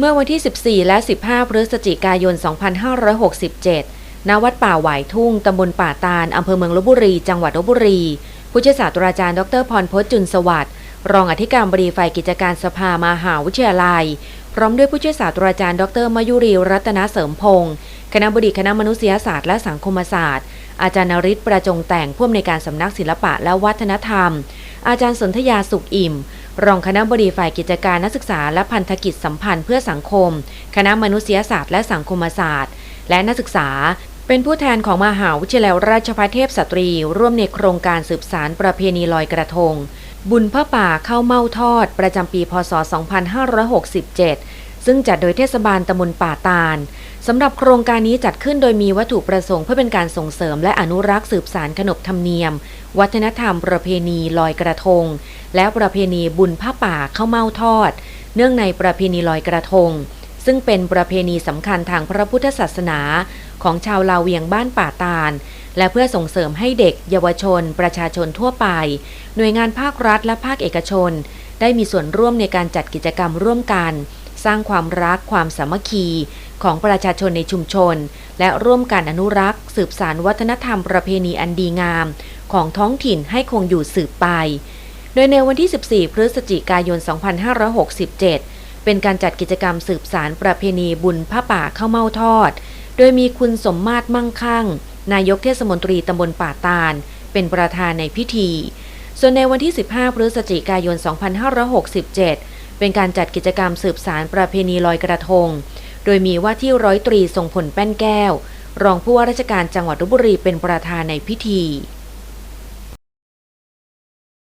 เมื่อวันที่ 14 และ 15 พฤศจิกายน 2567 ณ วัดป่าหวายทุ่ง ตำบลป่าตาล อำเภอเมืองลบบุรี จังหวัดลบบุรี ผู้ช่วยศาสตราจารย์ ดรพรพจน์จุนสวัสดิ์ รองอธิการบดีฝ่ายกิจการสภามหาวิทยาลัย พร้อมด้วยผู้ช่วยศาสตราจารย์ ดรมยุรีรัตนเสริมพงศ์ คณะบดีคณะมนุษยศาสตร์และสังคมศาสตร์ อาจารย์นริศประจงแต่งผู้อำนวยการสำนักศิลปะและวัฒนธรรม อาจารย์สนธยาสุขอิ่ม รองคณะบดีฝ่ายกิจการนักศึกษาและพันธกิจสัมพันธ์เพื่อสังคม คณะมนุษยศาสตร์และสังคมศาสตร์ และนักศึกษา เป็นผู้แทนของมหาวิทยาลัยราชภัฏเทพสตรี ร่วมในโครงการสืบสารประเพณีลอยกระทง บุญพระป่าเข้าเมาทอด ประจำปีพศ 2567 ซึ่งจัดโดยเทศบาลตำบลป่าตาลสำหรับโครงการนี้จัดขึ้นโดยมีวัตถุประสงค์เพื่อเป็นการส่งเสริมและอนุรักษ์สืบสารขนบธรรมเนียม วัฒนธรรมประเพณีลอยกระทง และประเพณีบุญผ้าป่าเข้าเมาทอด เนื่องในประเพณีลอยกระทง ซึ่งเป็นประเพณีสำคัญทางพระพุทธศาสนา ของชาวลาวเวียงบ้านป่าตาล และเพื่อส่งเสริมให้เด็ก เยาวชน ประชาชนทั่วไป หน่วยงานภาครัฐและภาคเอกชน ได้มีส่วนร่วมในการจัดกิจกรรมร่วมกัน สร้างความรักความสามัคคีของประชาชนในชุมชน และร่วมกันอนุรักษ์ สืบสารวัฒนธรรมประเพณีอันดีงาม ของท้องถิ่นให้คงอยู่สืบไป โดยในวันที่ 14 พฤศจิกายน 2567 เป็นการจัดกิจกรรมสืบสารประเพณีบุญผ้าป่าเข้าเม่าทอด โดยมีคุณสมมาตรมั่งคั่ง นายกเทศมนตรีตำบลป่าตาล เป็นประธานในพิธี ส่วนในวันที่ 15 พฤศจิกายน 2567 เป็นการจัดกิจกรรมสืบสารประเพณีลอยกระทง โดยมีว่าที่ร้อยตรีทรงผลแป้นแก้ว รองผู้ว่าราชการจังหวัดลบบุรีเป็นประธานในพิธี